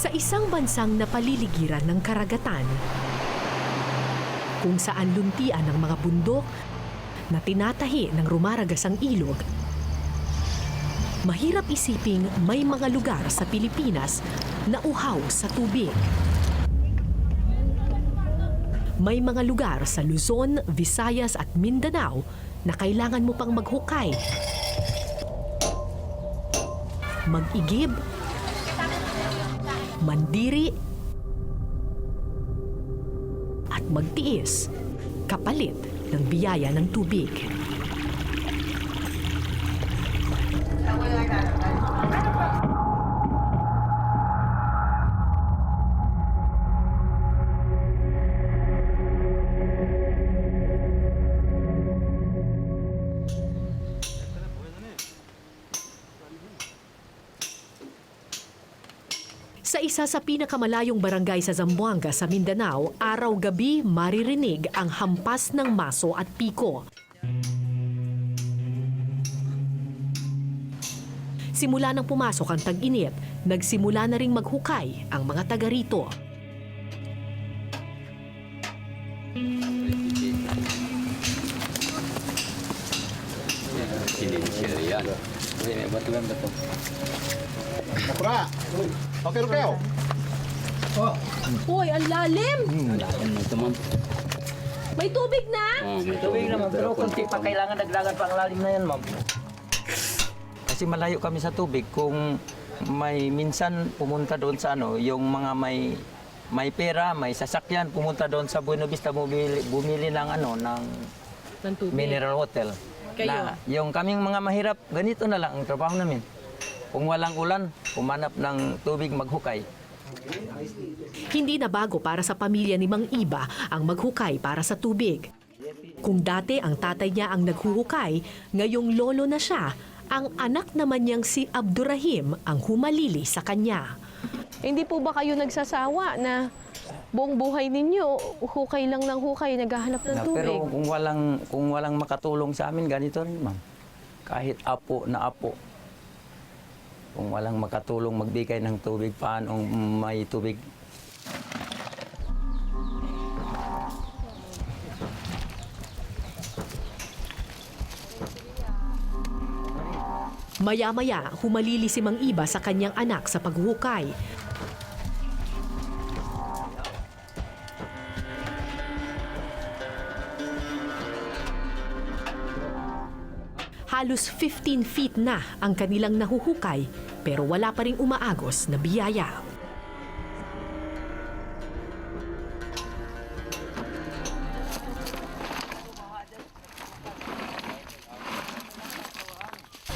Sa isang bansang napaliligiran ng karagatan, kung saan luntian ng mga bundok na tinatahi ng rumaragasang ilog, mahirap isiping may mga lugar sa Pilipinas na uhaw sa tubig. May mga lugar sa Luzon, Visayas at Mindanao na kailangan mo pang maghukay, mag-igib, mandiri, at magtiis kapalit ng biyaya ng tubig. Isa sa pinakamalayong barangay sa Zamboanga sa Mindanao, araw-gabi maririnig ang hampas ng maso at piko. Simula nang pumasok ang tag-init, nagsimula na ring maghukay ang mga taga rito. Silencio yan. Batuan ba ito? Nakura! Okay, Rupeo! Hoy, ang lalim! Akong ito ma'am. May tubig na! Oh, may Tubig naman, pero kunti pa kailangan dagdagan pa ang lalim na yan, ma'am. Kasi malayo kami sa tubig. Kung may minsan pumunta doon sa ano, yung mga may may pera, may sasakyan, pumunta doon sa Buena Vista, bumili, bumili ng ano, ng Ng tubig. mineral water. Kayo? Na, yung kaming mga mahirap, ganito na lang ang trabaho namin. Kung walang ulan, pumanap ng tubig maghukay. Hindi na bago para sa pamilya ni Mang Iba ang maghukay para sa tubig. Kung dati ang tatay niya ang naghuhukay, ngayong lolo na siya, ang anak naman niyang si Abdurrahim ang humalili sa kanya. Hindi po ba kayo nagsasawa na buong buhay ninyo, hukay lang ng hukay, naghahanap ng Na, tubig? pero kung walang kung walang makatulong sa amin ganito rin ma'am. Kahit apo na apo. Kung walang makatulong magbigay ng tubig paano may tubig Maya-maya, humalili si Mang Iba sa kanyang anak sa paghuhukay. Halos 15 feet na ang kanilang nahuhukay pero wala pa ring umaagos na biyaya.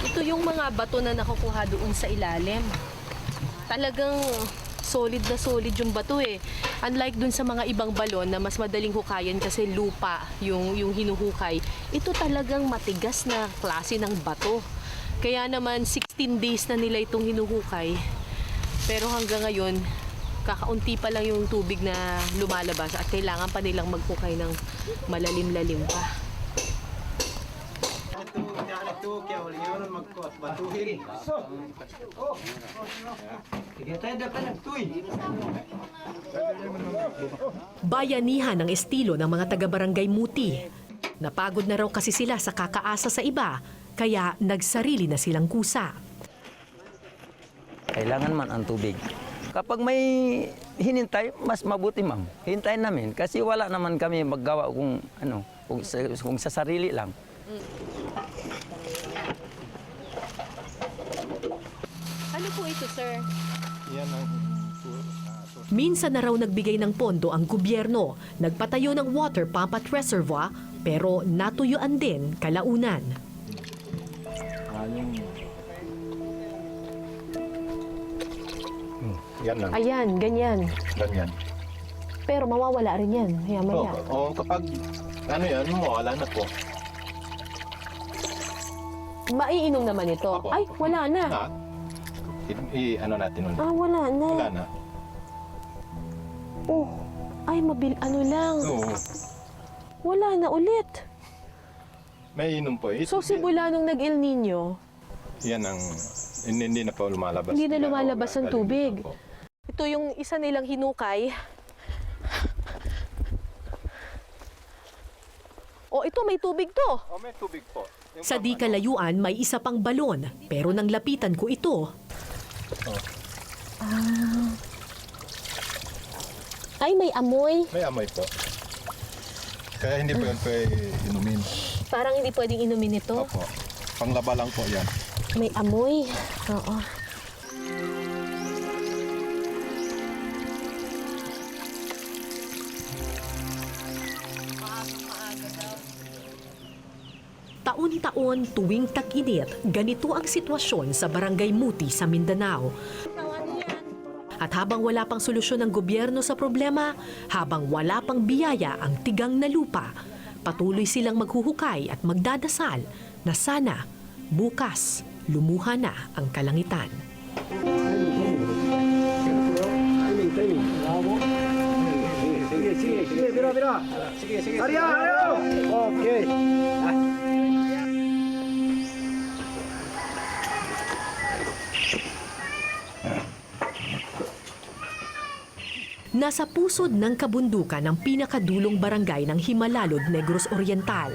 Ito yung mga bato na nakukuha doon sa ilalim. Talagang solid na solid yung bato eh. Unlike dun sa mga ibang balon na mas madaling hukayan kasi lupa yung, yung hinuhukay, ito talagang matigas na klase ng bato. Kaya naman 16 days na nila itong hinuhukay. Pero hanggang ngayon, kakaunti pa lang yung tubig na lumalabas at kailangan pa nilang maghukay ng malalim-lalim pa. Bayanihan ang estilo ng mga taga-barangay Muti. Napagod na raw kasi sila sa kakaasa sa iba, kaya nagsarili na silang kusa. kailangan man ang tubig. Kapag may hinintay, mas mabuti ma'am. Hintayin namin kasi wala naman kami maggawa kung ano, kung sa, kung sa sarili lang. Ano po ito, sir? Yan ang Minsan na raw nagbigay ng pondo ang gobyerno, nagpatayo ng water pump at reservoir, pero natuyuan din kalaunan. Yan lang. Ayan, ganyan. Ganyan. Pero mawawala rin yan, Oo, maya-maya. oh, kapag ano yan, mawala na po. Maiinom naman ito. Opo. Ay, wala na. Na, i- i- ano natin nun? Ah, wala na. Wala na. Oh, ay, mabil, ano lang. Oo. Wala na ulit. May inom po. Ito, So, simula nung nag-El Nino, Yan ang hindi, hindi na po lumalabas. Hindi na lumalabas ang tubig. Ito yung isa nilang hinukay. O ito, may tubig to. Oh, may tubig po. Sa di kalayuan, may isa pang balon. Pero nang lapitan ko ito, Ay, may amoy. May amoy po. Kaya hindi po yun pwede inumin. Parang hindi pwedeng inumin ito. Opo. Panglaba lang po yan. May amoy. Oo. Taon-taon tuwing tag-init, ganito ang sitwasyon sa Barangay Muti sa Mindanao. At habang wala pang solusyon ng gobyerno sa problema, habang wala pang biyaya ang tigang na lupa, patuloy silang maghuhukay at magdadasal na sana bukas lumuha na ang kalangitan. Nasa pusod ng kabundukan ng pinakadulong barangay ng Himalalod, Negros Oriental.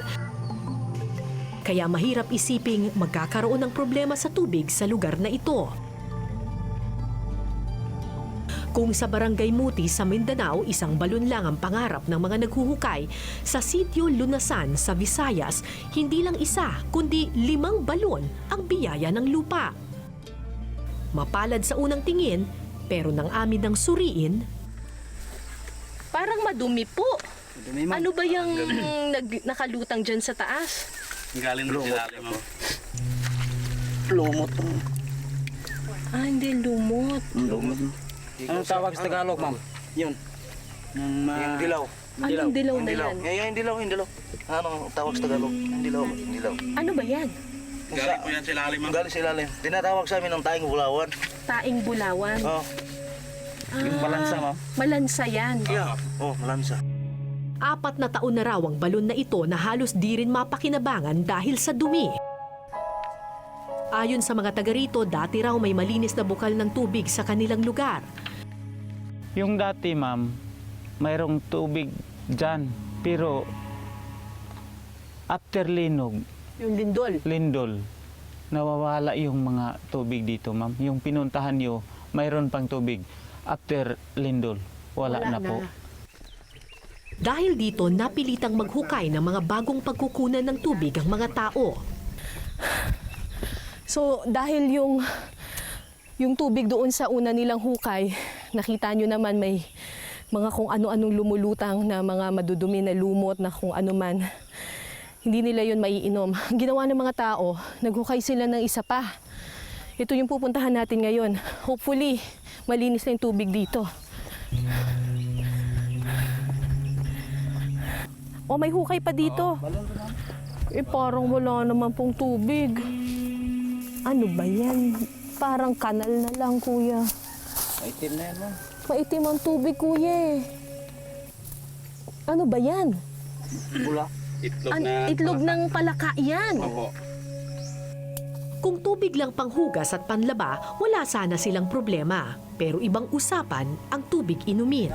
Kaya mahirap isiping magkakaroon ng problema sa tubig sa lugar na ito. Kung sa Barangay Muti sa Mindanao, isang balon lang ang pangarap ng mga naghuhukay, sa sitio Lunasan sa Visayas, hindi lang isa kundi limang balon ang biyaya ng lupa. Mapalad sa unang tingin, pero nang amin ng suriin, Parang madumi po. Dumi ma'am. Ano ba yung nag, nakalutang dyan sa taas? Galing doon sila ma'am. Lumot. Ah, hindi lumot. Lumot. Anong tawag sa Tagalog ma'am? Yun. Yung, yung dilaw. Anong dilaw na yan? Yan, yan, dilaw, yung dilaw. Ano tawag sa Tagalog? Yung dilaw, yung dilaw. Ano ba yan? Galing po yan sa ilalim, ma'am. Galing sa ilalim. Tinatawag sa amin ng taing bulawan. Taing bulawan. Oh, yung balansa, ma'am. Malansa yan. Yeah. Oh, malansa. Apat na taon na raw ang balon na ito na halos di rin mapakinabangan dahil sa dumi. Ayon sa mga taga rito, dati raw may malinis na bukal ng tubig sa kanilang lugar. Yung dati, ma'am, mayroong tubig dyan. Pero after linog, Yung lindol. lindol, nawawala yung mga tubig dito, ma'am. Yung pinuntahan nyo, mayroon pang tubig. After lindol, wala, na, po. Dahil dito, napilitang maghukay ng mga bagong pagkukunan ng tubig ang mga tao. So, dahil yung yung tubig doon sa una nilang hukay, nakita nyo naman may mga kung ano-anong lumulutang na mga madudumi na lumot na kung ano man. Hindi nila yun maiinom. Ang ginawa ng mga tao, naghukay sila ng isa pa. Ito yung pupuntahan natin ngayon. Hopefully, malinis na yung tubig dito. O, may hukay pa dito. Eh, parang wala naman pong tubig. Ano ba yan? Parang kanal na lang, kuya. Itim na yan ma'am. Maitim ang tubig, kuya eh. Ano ba yan? Bula. Itlog An- na. itlog ng palaka yan. Opo. Kung tubig lang panghugas at panlaba, wala sana silang problema. Pero ibang usapan ang tubig inumin.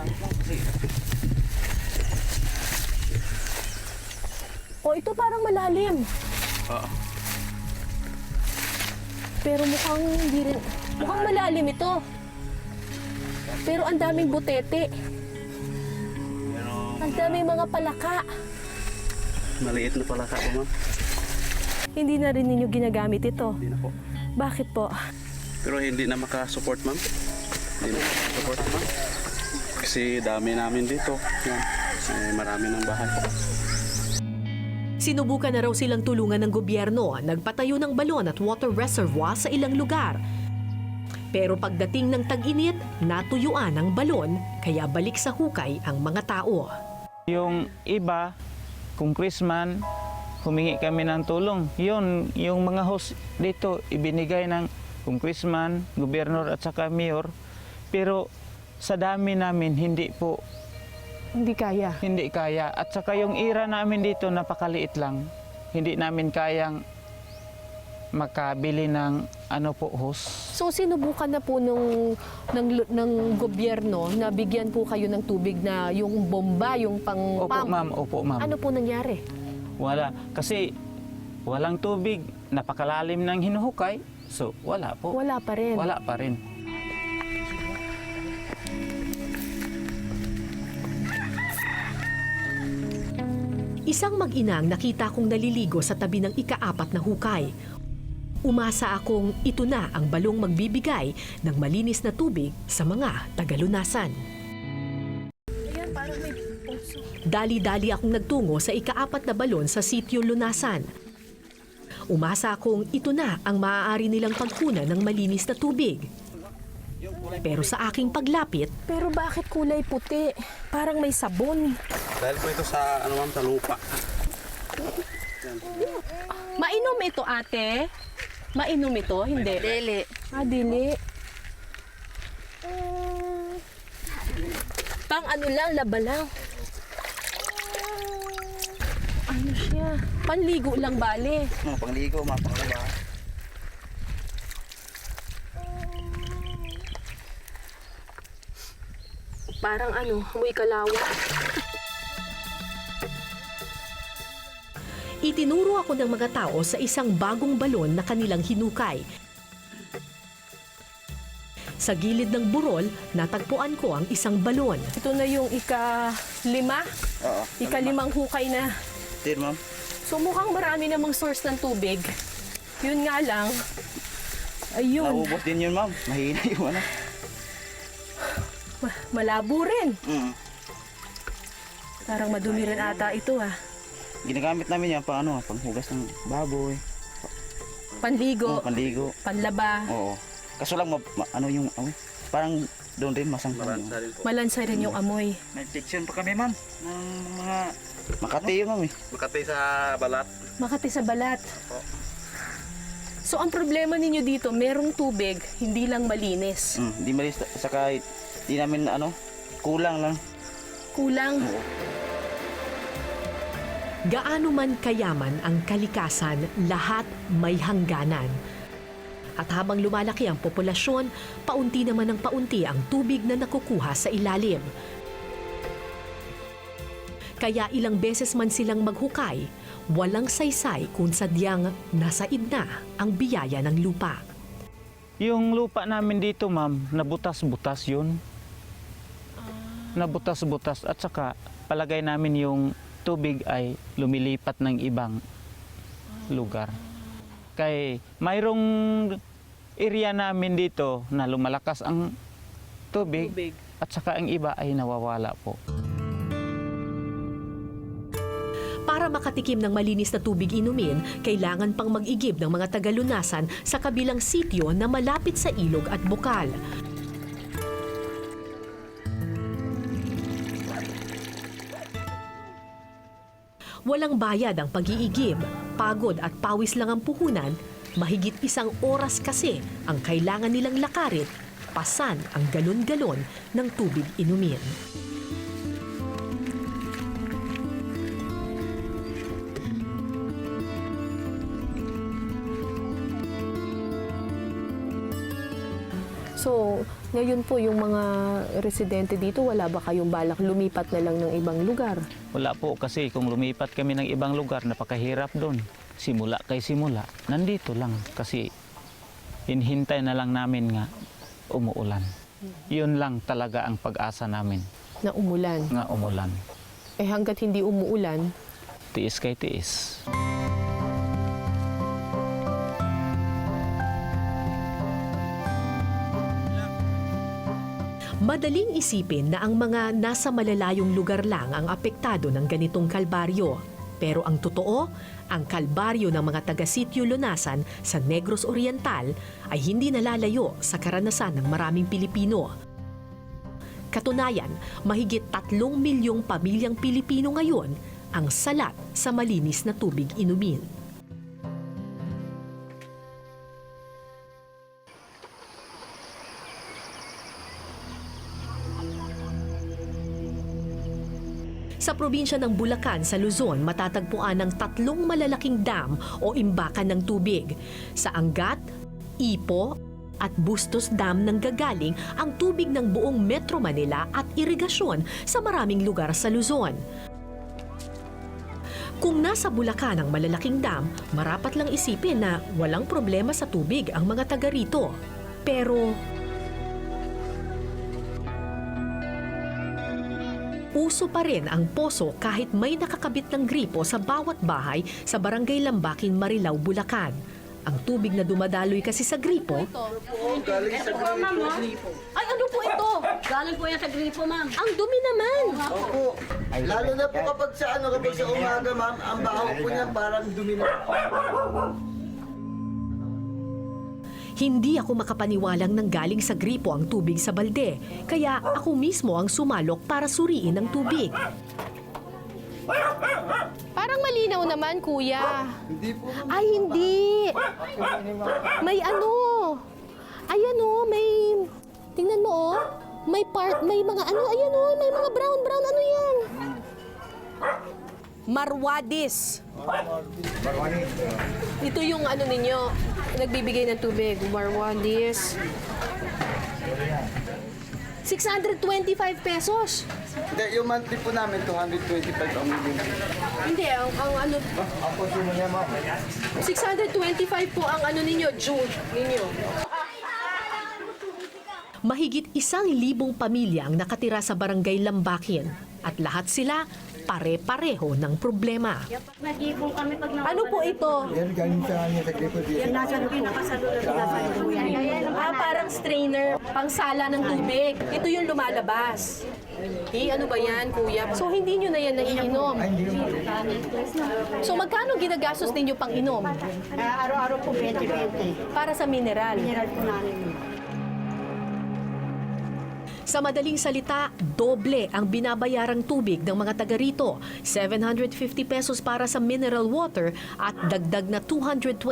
O, ito parang malalim. Oo. Pero mukhang hindi rin... Mukhang malalim ito. Pero ang daming butete. Ang daming mga palaka. Maliit na pala ka po ma'am. Hindi na rin ninyo ginagamit ito. Hindi na po. Bakit po? Pero hindi na makasupport, ma'am. Hindi na makasupport, ma'am. Kasi dami namin dito. Yan. Eh, marami ng bahay. Sinubukan na raw silang tulungan ng gobyerno, nagpatayo ng balon at water reservoir sa ilang lugar. Pero pagdating ng tag-init, natuyuan ang balon, kaya balik sa hukay ang mga tao. Yung iba, kung Christmas, humingi kami ng tulong. Yun, yung mga host dito, ibinigay ng Christmas, gobernador at saka mayor. Pero sa dami namin, hindi po Hindi kaya. hindi kaya. At saka yung ira namin dito, napakaliit lang. Hindi namin kayang makabili ng ano po hose. So sinubukan na po nung ng, ng gobyerno na bigyan po kayo ng tubig na yung bomba, yung pang Opo ma'am, opo ma'am. Ano po nangyari? Wala. Kasi walang tubig, napakalalim ng hinuhukay. So wala po. Wala pa rin. Wala pa rin. Isang mag-inang nakita kong naliligo sa tabi ng ikaapat na hukay. Umasa akong ito na ang balong magbibigay ng malinis na tubig sa mga tagalunasan. Dali-dali akong nagtungo sa ikaapat na balon sa sitio Lunasan. Umasa akong ito na ang maaari nilang pagkunan ng malinis na tubig. Pero sa aking paglapit, Pero bakit kulay puti? Parang may sabon. Dahil po ito sa, ano ma'am, sa lupa. Mainom ito, ate? Mainom ito? Hindi. Dili. Ah, dili. Pang ano lang, laba lang. Panligo lang bale. No, pangligo, mapanglaba. Parang ano, muy kalawa. itinuro ako ng mga tao sa isang bagong balon na kanilang hinukay. Sa gilid ng burol, natagpuan ko ang isang balon. Ito na yung ika-lima. Oo. Ika-limang hukay na. Tin, ma'am. So mukhang marami namang source ng tubig. Yun nga lang. Ayun, Naubos din yun, ma'am. Mahina yung ano. ma- malabo rin. Mm. Parang madumi rin ata ito ah. Ginagamit namin yan pang ano, pang hugas ng baboy. Panligo, Oo, panligo. panlaba, Oo. Kaso lang, ma- ma- ano yung, ano, parang doon rin masang Maransa rin po. malansa rin yung amoy. May section pa kami, ma'am. Ng mga... Makati yun, ma'am eh. Makati sa balat. Makati sa balat. So ang problema ninyo dito, merong tubig, hindi lang malinis. Mm, di malis, saka di namin ano, kulang lang. Kulang. Gaano man kayaman ang kalikasan, lahat may hangganan. At habang lumalaki ang populasyon, paunti naman ng paunti ang tubig na nakukuha sa ilalim. Kaya ilang beses man silang maghukay, walang saysay kung sadyang nasa idna ang biyaya ng lupa. Yung lupa namin dito, ma'am, nabutas-butas yun. Nabutas-butas at saka palagay namin yung tubig ay lumilipat ng ibang lugar. Kay mayroong area namin dito na lumalakas ang tubig, Tubig. at saka ang iba ay nawawala po. Para makatikim ng malinis na tubig inumin, kailangan pang mag-igib ng mga tagalunasan sa kabilang sityo na malapit sa ilog at bukal. Walang bayad ang pag-iigib, pagod at pawis lang ang puhunan, mahigit isang oras kasi ang kailangan nilang lakarit, pasan ang galon-galon ng tubig inumin. So, ngayon po yung mga residente dito, wala ba kayong balak lumipat na lang ng ibang lugar? Wala po kasi kung lumipat kami ng ibang lugar, napakahirap doon. Simula kay simula, nandito lang kasi hinhintay na lang namin nga umuulan. Yun lang talaga ang pag-asa namin Na umulan. nga umulan. Eh hanggat hindi umuulan, Tiis kay tiis. Madaling isipin na ang mga nasa malalayong lugar lang ang apektado ng ganitong kalbaryo. Pero ang totoo, ang kalbaryo ng mga taga-sityo Lunasan sa Negros Oriental ay hindi nalalayo sa karanasan ng maraming Pilipino. Katunayan, mahigit tatlong milyong pamilyang Pilipino ngayon ang salat sa malinis na tubig inumin. Probinsya ng Bulacan sa Luzon, matatagpuan ang tatlong malalaking dam o imbakan ng tubig. Sa Angat, Ipo, at Bustos Dam nang gagaling ang tubig ng buong Metro Manila at irigasyon sa maraming lugar sa Luzon. Kung nasa Bulacan ang malalaking dam, marapat lang isipin na walang problema sa tubig ang mga taga rito. Pero Uso pa rin ang poso kahit may nakakabit ng gripo sa bawat bahay sa Barangay Lambakin, Marilao, Bulacan. Ang tubig na dumadaloy kasi sa gripo, Ay, ano po ito? Galing po yan sa gripo, ma'am. ang dumi naman. Opo. Lalo na po kapag sa ano, kapag sa umaga, ma'am, ang baho po niya parang dumi na. Hindi ako makapaniwalang nanggaling sa gripo ang tubig sa balde, kaya ako mismo ang sumalok para suriin ang tubig. Parang malinaw naman, kuya. Hindi po, ma'am. Ay, hindi. May ano. Ayan o, may... Tingnan mo oh. May part, may mga ano, ayan o, may mga brown, brown, ano yan? Marwadis. Ito yung ano ninyo, nagbibigay ng tubig. Marwadis. 625 pesos. Hindi, yung monthly po namin, 225 ang million. Hindi, ang, ang ano, Ang konsumo niya, ma'am. 625 po ang ano ninyo, June ninyo. Mahigit isang libong pamilya ang nakatira sa barangay Lambakin at lahat sila pare-pareho ng problema. Nag-ipon kami pag Ano po ito? Yan, galing sa kanya sa gripo dito. nasa pinakasalunan pinakasalunan yan. Ah, parang strainer, pangsala ng tubig. Ito yung lumalabas. Eh, ano ba yan, kuya? So, hindi nyo na yan naiinom. So, magkano ginagastos ninyo pang inom? Ah, Araw-araw po 20-20. Para sa mineral. Mineral po namin. Sa madaling salita, doble ang binabayarang tubig ng mga taga rito. 750 pesos para sa mineral water at dagdag na 225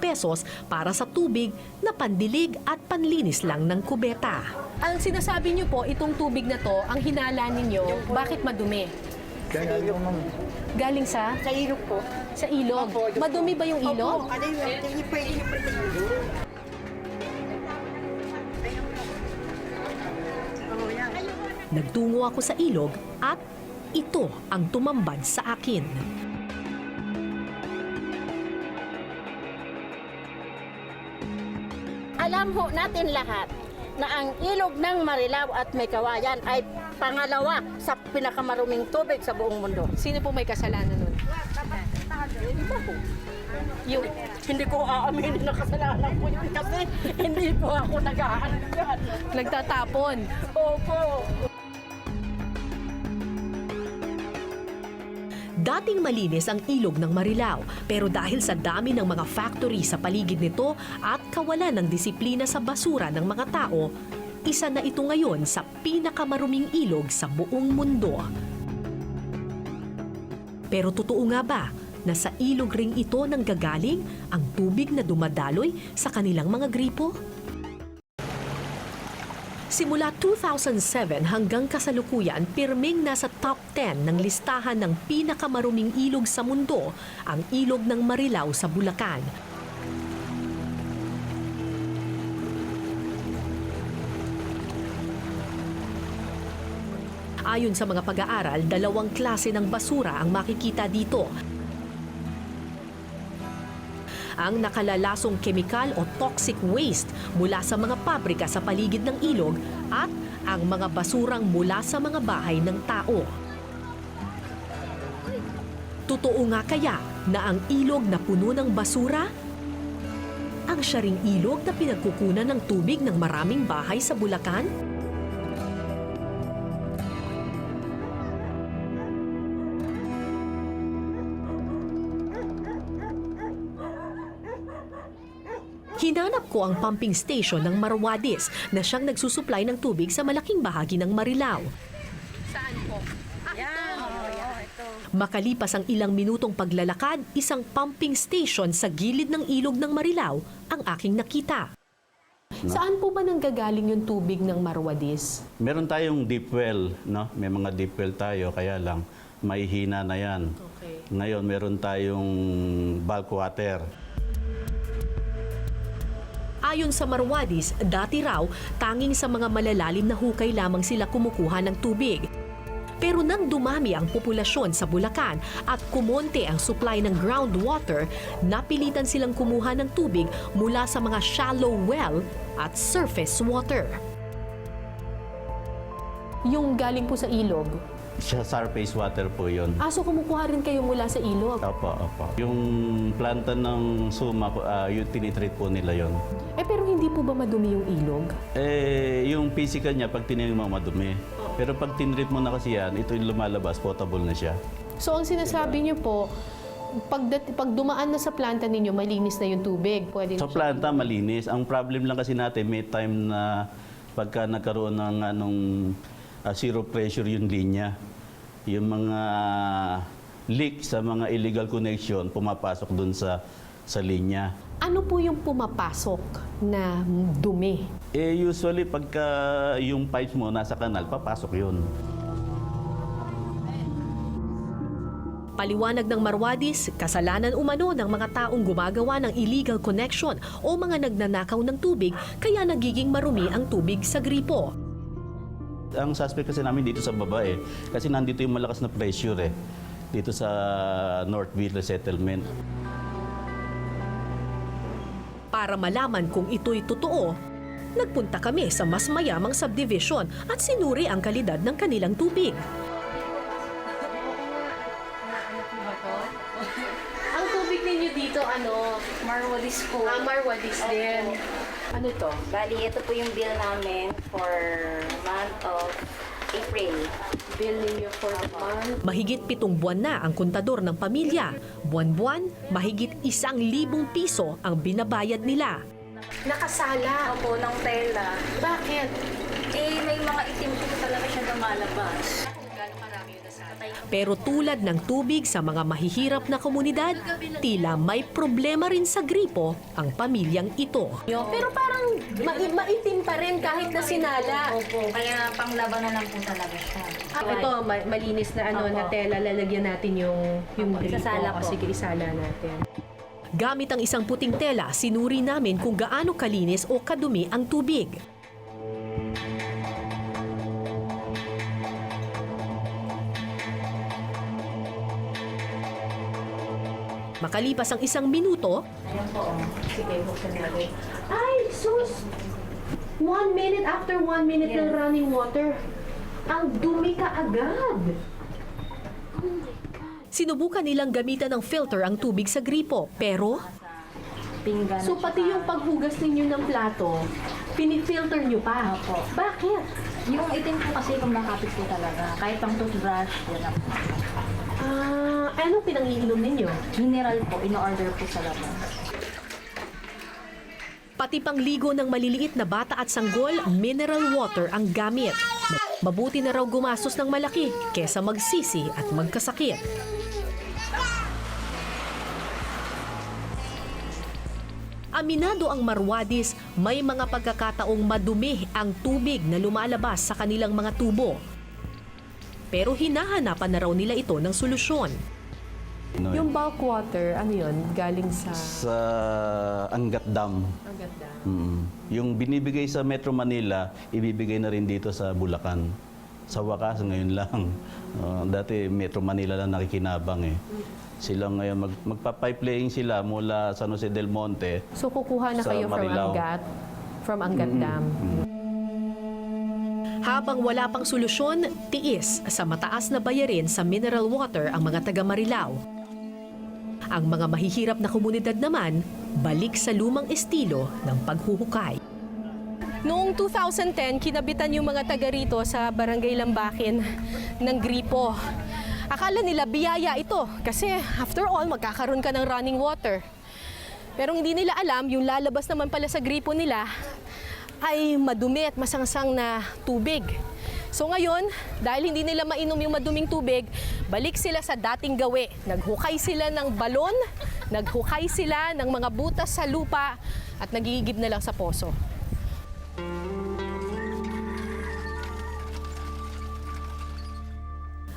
pesos para sa tubig na pandilig at panlinis lang ng kubeta. Ang sinasabi nyo po, itong tubig na to, ang hinala ninyo, bakit madumi? Ma'am. Galing sa? Sa ilog po. Sa ilog. Madumi ba yung ilog? Opo, ano yun? Hindi pwede niyo Nagtungo ako sa ilog at ito ang tumambad sa akin. Alam ho natin lahat na ang ilog ng Marilao at May Kawayan ay pangalawa sa pinakamaruming tubig sa buong mundo. Sino po may kasalanan nun? Yung, hindi ko aaminin na kasalanan ko yun kasi hindi po ako nag-aano yan. Nagtatapon. Opo. Dating malinis ang ilog ng Marilao pero dahil sa dami ng mga factory sa paligid nito at kawalan ng disiplina sa basura ng mga tao, isa na ito ngayon sa pinakamaruming ilog sa buong mundo. Pero totoo nga ba na sa ilog ring ito nang gagaling ang tubig na dumadaloy sa kanilang mga gripo? Simula 2007 hanggang kasalukuyan, pirming nasa top 10 ng listahan ng pinakamaruming ilog sa mundo ang ilog ng Marilao sa Bulacan. Ayon sa mga pag-aaral, dalawang klase ng basura ang makikita dito. Ang nakalalasong kemikal o toxic waste mula sa mga pabrika sa paligid ng ilog at ang mga basurang mula sa mga bahay ng tao. Totoo nga kaya na ang ilog na puno ng basura? Ang siya ilog na pinagkukunan ng tubig ng maraming bahay sa Bulacan? Hinanap ko ang pumping station ng Marwadis na siyang nagsusuplay ng tubig sa malaking bahagi ng Marilao. Saan po? Makalipas ang ilang minutong paglalakad, isang pumping station sa gilid ng ilog ng Marilao ang aking nakita. Saan po ba nanggagaling yung tubig ng Marwadis? Meron tayong deep well, no? May mga deep well tayo, kaya lang may hina na yan. Okay. Ngayon, meron tayong bulk water. Ayon sa Marwadis, dati raw, tanging sa mga malalalim na hukay lamang sila kumukuha ng tubig. Pero nang dumami ang populasyon sa Bulacan at kumonte ang supply ng groundwater, napilitan silang kumuha ng tubig mula sa mga shallow well at surface water. Yung galing po sa ilog. Sa surface water po yun. Aso kumukuha rin kayo mula sa ilog. Opo, opo. Yung planta ng suma, uh, yung tinitreat po nila yon. Eh pero hindi po ba madumi yung ilog? Eh, yung physical niya, pag tininig mo, madumi. Pero pag tinrip mo na kasi yan, ito yung lumalabas, potable na siya. So ang sinasabi niyo po, pag, pag dumaan na sa planta ninyo, malinis na yung tubig. Pwede Sa na siya. planta, malinis. Ang problem lang kasi natin, may time na pagka nagkaroon ng anong ah, zero pressure yung linya, yung mga leak sa mga illegal connection pumapasok dun sa sa linya. Ano po yung pumapasok na dumi? Eh usually pagka yung pipes mo nasa kanal, papasok yun. Paliwanag ng Marwadis, kasalanan umano ng mga taong gumagawa ng illegal connection o mga nagnanakaw ng tubig kaya nagiging marumi ang tubig sa gripo. Ang suspect kasi namin dito sa baba eh, kasi nandito yung malakas na pressure eh, dito sa Northville Resettlement. Para malaman kung ito'y totoo, nagpunta kami sa mas mayamang subdivision at sinuri ang kalidad ng kanilang tubig. Ang tubig ninyo dito, ano? Marwadis po. Ah, Marwadis din. Ano to? Bali, ito po yung bill namin for month of April. Bill ninyo for the month. Mahigit pitong buwan na ang kontador ng pamilya. Buwan-buwan, mahigit isang libong piso ang binabayad nila. Nakasala. Opo, ng tela. Bakit? Eh, may mga itim po talaga siya lumalabas. Pero tulad ng tubig sa mga mahihirap na komunidad, tila may problema rin sa gripo ang pamilyang ito. Pero parang ma- maitim pa rin kahit na sinala. Opo, kaya panglaban na lang po talaga siya. Ah, ito, ma- malinis na ano Opo. na tela. Lalagyan natin yung, yung Opo, gripo. isasala O, po. Sige, isala natin. Gamit ang isang puting tela, sinuri namin kung gaano kalinis o kadumi ang tubig. Makalipas ang isang minuto, Ayan po. oh. Sige, buksan natin. Ay, sus! One minute after one minute ng running water. Ang dumi ka agad. sinubukan nilang gamitan ng filter ang tubig sa gripo. Pero Pinggan. So pati yung paghugas ninyo ng plato, pinifilter nyo pa. Opo. Bakit? Yung itim po kasi kumakapit po talaga. Kahit pang toothbrush, yan ang Ah, anong pinangiinom ninyo? mineral po, in-order po sa labas. pati pangligo ng maliliit na bata at sanggol, mineral water ang gamit. Mabuti na raw gumastos ng malaki kesa magsisi at magkasakit. Aminado ang Marwadis, may mga pagkakataong madumi ang tubig na lumalabas sa kanilang mga tubo. Pero hinahanapan na raw nila ito ng solusyon. No, Yung bulk water, ano yun? Galing sa... sa Angat Dam. Ang ganda. Mm. Yung binibigay sa Metro Manila, ibibigay na rin dito sa Bulacan. Sa wakas, ngayon lang. Uh, dati Metro Manila lang nakikinabang eh. Sila ngayon, mag, magpa-pipelaying sila mula San Jose del Monte. So kukuha na Sa kayo from Marilao. Angat? From Angat Dam. Habang wala pang solusyon, tiis sa mataas na bayarin sa mineral water ang mga taga Marilao. Ang mga mahihirap na komunidad naman, balik sa lumang estilo ng paghuhukay. Noong 2010, kinabitan yung mga taga rito sa Barangay Lambakin ng gripo. Akala nila biyaya ito kasi after all, magkakaroon ka ng running water. Pero hindi nila alam, yung lalabas naman pala sa gripo nila ay madumi at masangsang na tubig. So ngayon, dahil hindi nila mainom yung maduming tubig, balik sila sa dating gawi. Naghukay sila ng balon, naghukay sila ng mga butas sa lupa at nagigib na lang sa poso.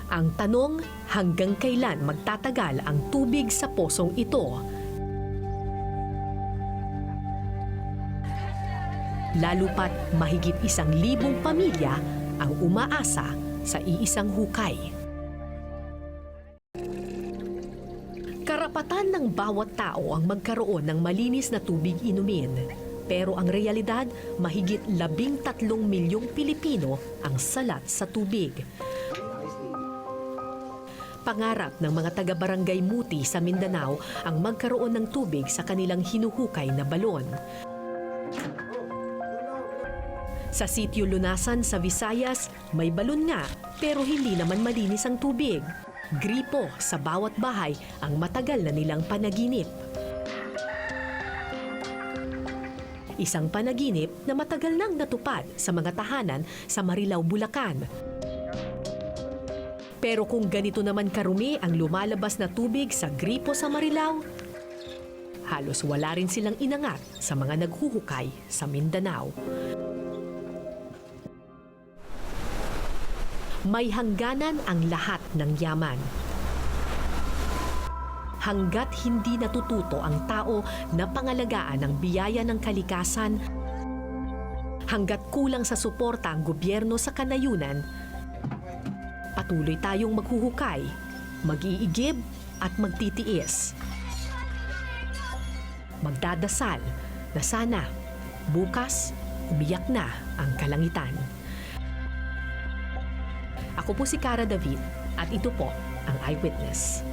Ang tanong, hanggang kailan magtatagal ang tubig sa posong ito? Lalo pat mahigit isang libong pamilya ang umaasa sa iisang hukay. Karapatan ng bawat tao ang magkaroon ng malinis na tubig inumin. Pero ang realidad, mahigit labing tatlong milyong Pilipino ang salat sa tubig. Pangarap ng mga taga-barangay Muti sa Mindanao ang magkaroon ng tubig sa kanilang hinuhukay na balon. Sa sitio Lunasan sa Visayas, may balon nga pero hindi naman malinis ang tubig. Gripo sa bawat bahay ang matagal na nilang panaginip. Isang panaginip na matagal nang natupad sa mga tahanan sa Marilao, Bulacan. Pero kung ganito naman karumi ang lumalabas na tubig sa gripo sa Marilao, halos wala rin silang inangat sa mga naghuhukay sa Mindanao. May hangganan ang lahat ng yaman. Hanggat hindi natututo ang tao na pangalagaan ang biyaya ng kalikasan, hanggat kulang sa suporta ang gobyerno sa kanayunan, patuloy tayong maghuhukay, mag-iigib at magtitiis. Magdadasal na sana bukas umiyak na ang kalangitan. Ako po si Cara David at ito po ang Eyewitness.